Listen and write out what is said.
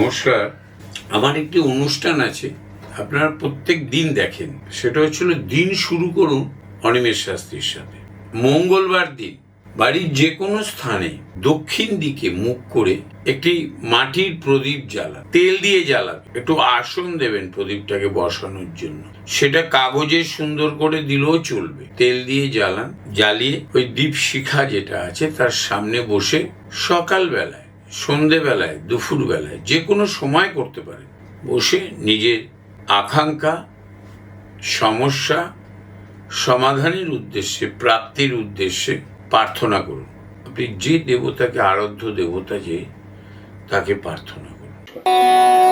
নমস্কার। আমার একটি অনুষ্ঠান আছে, আপনারা প্রত্যেক দিন দেখেন। সেটা হচ্ছিল দিন শুরু করুন অনিমেষ শাস্ত্রীর সাথে। মঙ্গলবার দিন বাড়ির যে কোনো স্থানে দক্ষিণ দিকে মুখ করে একটি মাটির প্রদীপ জ্বালা তেল দিয়ে জ্বালান একটু আসন দেবেন প্রদীপটাকে বসানোর জন্য। সেটা কাগজে সুন্দর করে দিলেও চলবে। তেল দিয়ে জ্বালান, জ্বালিয়ে ওই দীপ শিখা যেটা আছে তার সামনে বসে সকালবেলায় সন্ধেবেলায়, দুপুরবেলায়, যে কোনো সময় করতে পারে। বসে নিজের আকাঙ্ক্ষা, সমস্যা, সমাধানের উদ্দেশ্যে, প্রাপ্তির উদ্দেশ্যে প্রার্থনা করুন। আপনি যে দেবতাকে, আরাধ্য দেবতা যে, তাকে প্রার্থনা করুন।